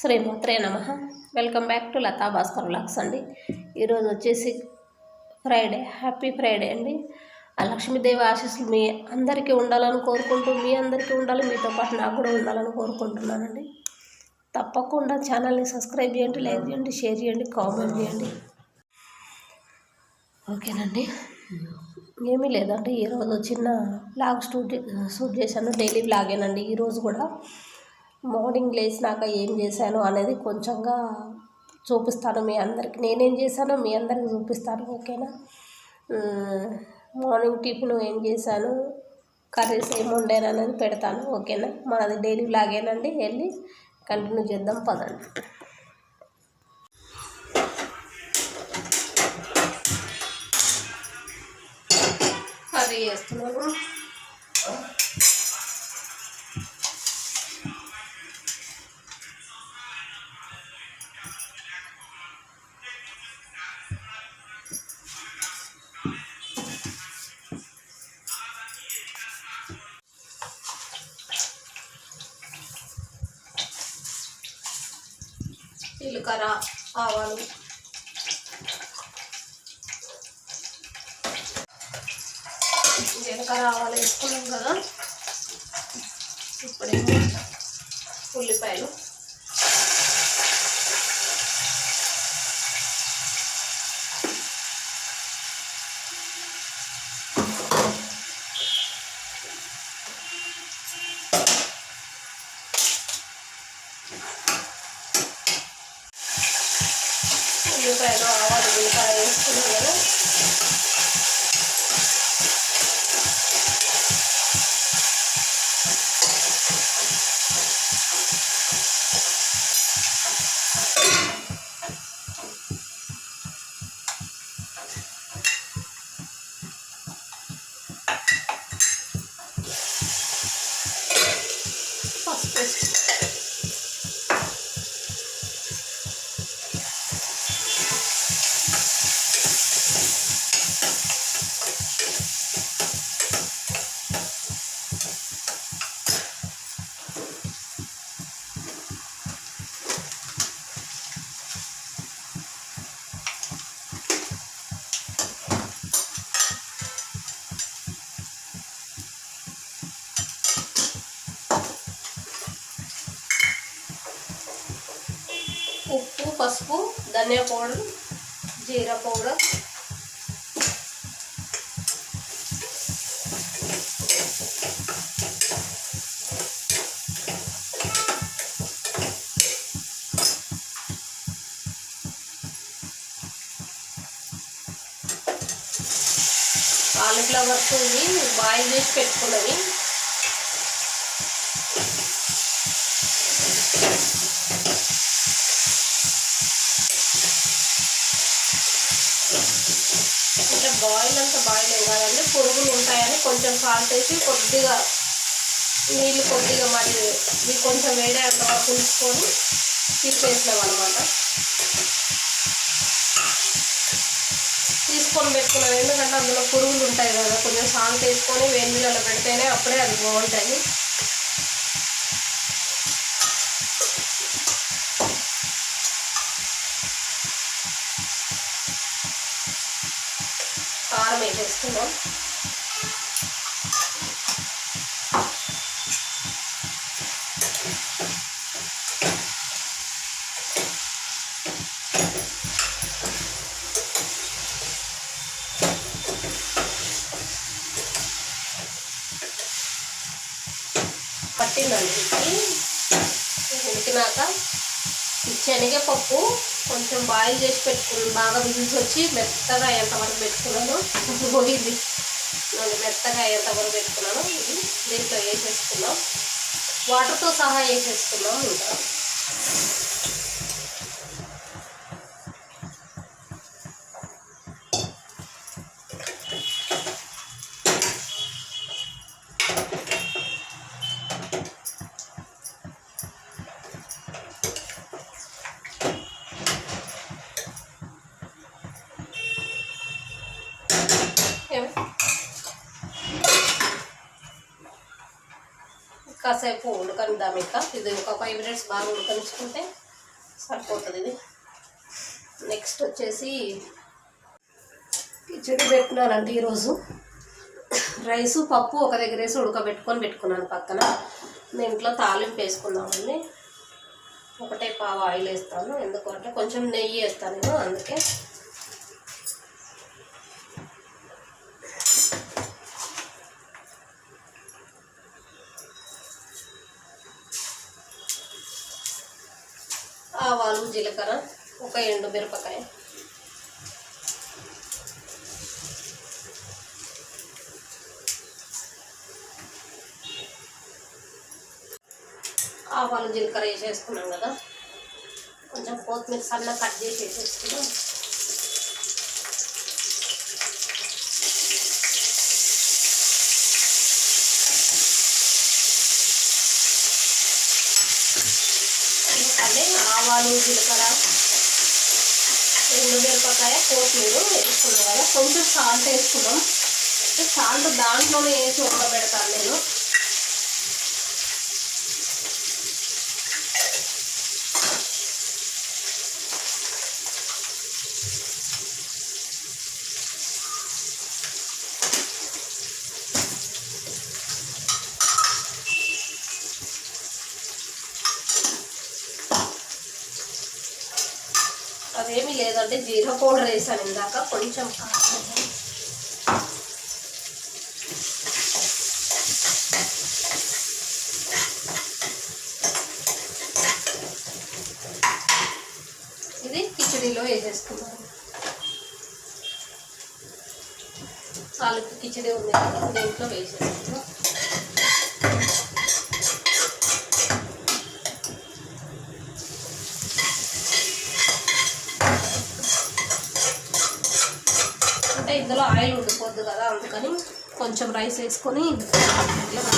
శ్రీమాత్రే నమ. Welcome back to Latha Bhaskar vlogs అండి. ఈరోజు వచ్చేసి ఫ్రైడే హ్యాపీ ఫ్రైడే అండి. ఆ లక్ష్మీదేవి ఆశీస్సులు మీ అందరికీ ఉండాలని కోరుకుంటూ మీ అందరికీ ఉండాలి మీతో పాటు నాకు కూడా ఉండాలని కోరుకుంటున్నానండి. తప్పకుండా ఛానల్ని సబ్స్క్రైబ్ చేయండి లైక్ చేయండి షేర్ చేయండి కామెంట్ చేయండి. ఓకేనండి. ఏమీ లేదండి ఈరోజు చిన్న బ్లాగ్ షూట్ షూట్ చేశాను డైలీ బ్లాగేనండి ఈరోజు కూడా మార్నింగ్ లేచినాక ఏం చేశాను అనేది కొంచెంగా చూపిస్తాను మీ అందరికి. నేనేం చేశానో మీ అందరికి చూపిస్తాను ఓకేనా? మార్నింగ్ టిఫిన్ ఏం చేశాను కర్రీస్ ఏమి వండాను అనేది పెడతాను ఓకేనా? మాది డైలీ లాగేనండి వెళ్ళి కంటిన్యూ చేద్దాం పదండి. కర్రీ చేస్తున్నాను. జీలకర్ర ఆవాలు. జీలకర్ర ఆవాలు వేసుకున్నాం కదా. ఇప్పుడేమో ఉల్లిపాయలు. ఉల్లిపాయలు ఆవాలు ఉల్లిపాయ వేసుకున్నాం కదా పసుపు వేసుకుంటాం ఉప్పు పసుపు ధనియా పౌడర్ జీరా పౌడర్. కాలీఫ్లవర్స్ బాయిల్ చేసి పెట్టుకున్నవి బాయిల్ అంత బాయిల్ ఏం కాదండి పురుగులు ఉంటాయని కొంచెం సాల్ట్ వేసి కొద్దిగా నీళ్ళు కొద్దిగా మరి ఇవి కొంచెం వేడే అంతగా పులుసుకొని ఉంచుకొని తీసేసినాం అనమాట తీసుకొని పెట్టుకున్నాం ఎందుకంటే అందులో పురుగులు ఉంటాయి కదా కొంచెం సాల్ట్ వేసుకొని వేడి నీళ్ళలో పెడితేనే అప్పుడే అది బాగుంటుంది కారం వేసేస్తున్నాం పట్టిందండి ఇది ఉడికినాక ఈ శనగపప్పు కొంచెం బాయిల్ చేసి పెట్టుకున్నాను. బాగా విజిల్స్ వచ్చి మెత్తగా అయ్యేంతవరకు పెట్టుకున్నాను. పోయింది. నేను మెత్తగా అయ్యేంతవరకు పెట్టుకున్నాను. ఇది దీంట్లో వేసేసుకున్నాం. వాటర్తో సహా వేసేసుకున్నాం ఇంకా ఏమి? కాసేపు ఉడకనిద్దాం ఇంకా. ఇది ఒక ఫైవ్ మినిట్స్ బాగా ఉడకనిచ్చుకుంటే సరిపోతుంది ఇది. నెక్స్ట్ వచ్చేసి కిచడి పెట్టినానండి ఈరోజు. రైసు పప్పు ఒక దగ్గర వేసి ఉడకబెట్టుకొని పెట్టుకున్నాను పక్కన. దీంట్లో తాలింపు వేసుకుందామండి. ఒకటే పావు ఆయిల్ వేస్తాను. ఎందుకంటే కొంచెం నెయ్యి వేస్తాను నేను అందుకే. ఆవాలు జీలకర్ర ఒక ఎండు మిరపకాయ. ఆవాలు జీలకర్ర వేసేసుకున్నాం కదా. కొంచెం కొత్తిమీర సన్న కట్ చేసి వేసేసుకున్నాం అదే ఆవాలు జీలకర్ర రెండు మిరపకాయ కొత్తిమీర వేసుకున్నాం కదా. కొంచెం సాల్ట్ వేసుకున్నాం. సాల్ట్ దాంట్లోనే వేసి ఉడకబెడతాను నేను. ఎందుకంటే జీరా పౌడర్ వేసాను ఇందాక. కొంచెం ఇది కిచడీలో వేసేసుకున్నాను తాలూకు కిచడీ ఉంది. దీంట్లో వేసేసుకున్నాను అంటే ఇందులో ఆయిల్ ఉండిపోద్దు కదా అందుకని కొంచెం రైస్ వేసుకొని ఇట్లా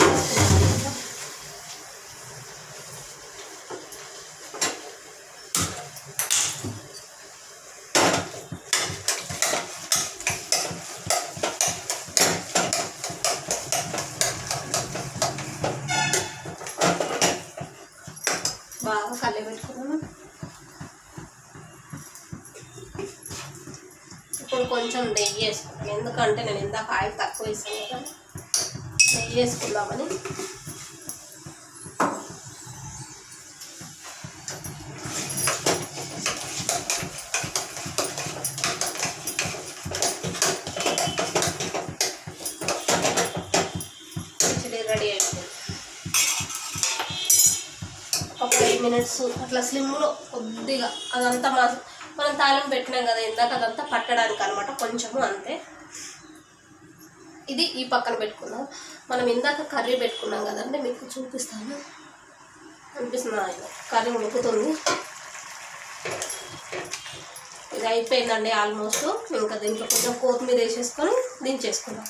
బాగా కళ్ళే ఇప్పుడు కొంచెం నెయ్యి వేసుకుంటాను ఎందుకంటే నేను ఇందాక ఆయిల్ తక్కువ వేసాను కదా. నెయ్యి వేసుకుందామని. రెడీ ఒక ఫైవ్ మినిట్స్ అట్లా స్లిమ్లో కొద్దిగా అదంతా మా మనం తాళం పెట్టినాం కదా ఇందాక అదంతా పట్టడానికి అనమాట కొంచెము అంతే. ఇది ఈ పక్కన పెట్టుకుందాం మనం ఇందాక కర్రీ పెట్టుకున్నాం కదండి మీకు చూపిస్తాను. అనిపిస్తున్నా కర్రీ ఉడుకుతుంది. ఇది అయిపోయిందండి ఆల్మోస్ట్. ఇంకా దీంట్లో కొంచెం కొత్తిమీర వేసేసుకొని దించేసుకుందాం.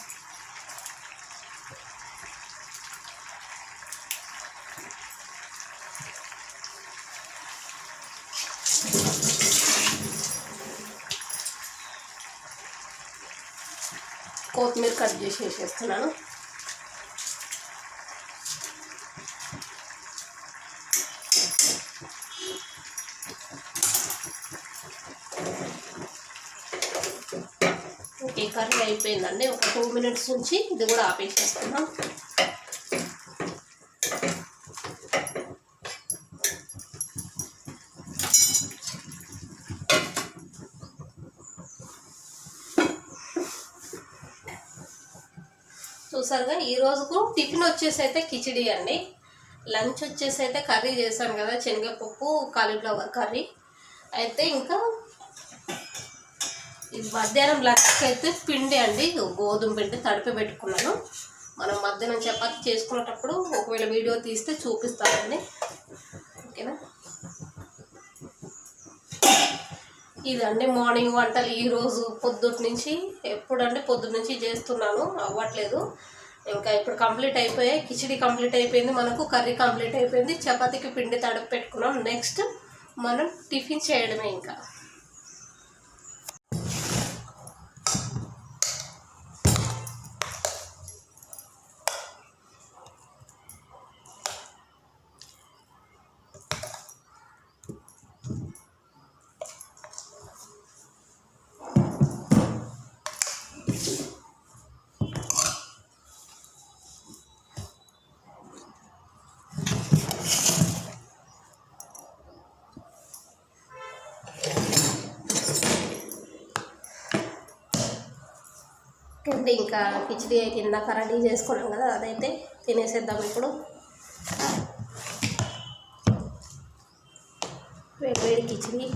కొత్తిమీర కట్ చేసి వేసేస్తున్నాను ఓకే కర్రీ అయిపోయిందండి. ఒక టూ మినిట్స్ నుంచి ఇది కూడా ఆపేసేస్తున్నాం. చూసారుగా ఈ రోజుకు టిఫిన్ వచ్చేసి అయితే కిచిడి అండి. లంచ్ వచ్చేసి అయితే కర్రీ చేశాను కదా శనగపప్పు కాలీఫ్లవర్ కర్రీ. అయితే ఇంకా ఇది మధ్యాహ్నం లంచ్కి అయితే పిండి అండి గోధుమ పిండి తడిపి పెట్టుకున్నాను. మనం మధ్యాహ్నం చపాతి చేసుకునేటప్పుడు ఒకవేళ వీడియో తీస్తే చూపిస్తానండి. ఓకేనా? ఇదండి మార్నింగ్ వంటలు ఈరోజు పొద్దుటి నుంచి ఎప్పుడంటే పొద్దున్న నుంచి చేస్తున్నాను అవ్వట్లేదు. ఇంకా ఇప్పుడు కంప్లీట్ అయిపోయాయి కిచిడి కంప్లీట్ అయిపోయింది మనకు కర్రీ కంప్లీట్ అయిపోయింది చపాతీకి పిండి తడిపి పెట్టుకున్నాం. నెక్స్ట్ మనం టిఫిన్ చేయడమే ఇంకా. ఇంకొకటి ఇంకా కిచిడి అయితే ఇందాక రెడీ చేసుకున్నాం కదా అదైతే తినేసేద్దాం ఇప్పుడు. వేడి వేడి కిచిడి.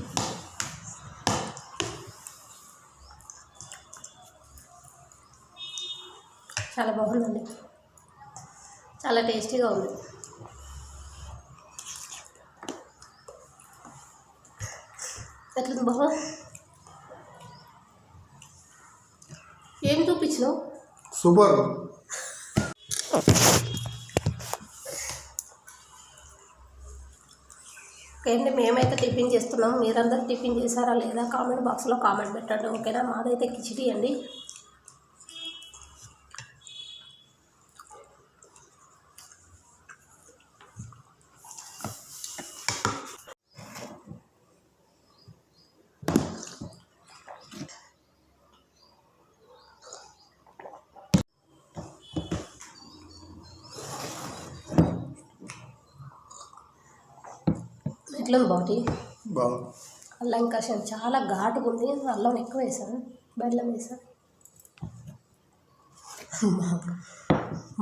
చాలా బాగుందండి. చాలా టేస్టీగా ఉంది. ఎట్లుంది బాబు? ఏం చూపించినావు సూపర్. ఓకే మేమైతే టిఫిన్ చేస్తున్నాం. మీరందరూ టిఫిన్ చేశారా లేదా? కామెంట్ బాక్స్లో కామెంట్ పెట్టండి ఓకేనా? మాదైతే కిచిడి అండి. ఎట్లుంది బాటి బాగా అల్లం కషాయం చాలా ఘాటుగా ఉంది. అల్లం ఎక్కువ వేసాను. బెల్లం వేసాను.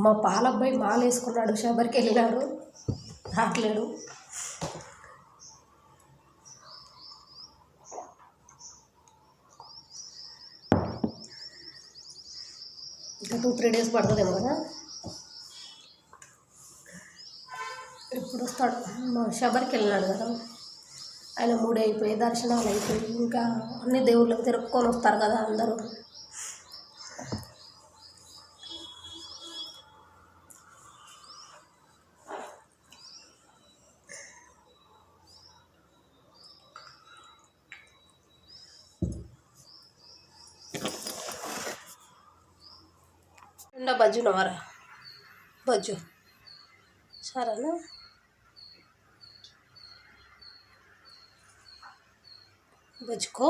మా- పాలబ్బాయి మాల వేసుకున్నాడు శబరికి వెళ్ళినాడు. రావట్లేడు ఇంకా టూ త్రీ డేస్ పడుతుందేమో కదా? శబరికి వెళ్ళినాడు కదా. ఆయన మూడు అయిపోయి దర్శనాలు అయిపోయి ఇంకా అన్ని దేవుళ్ళకి తిరుక్కొని వస్తారు కదా అందరూ. ఉండ బజ్జు నవరా? బజ్జు. సరేనా? मुझको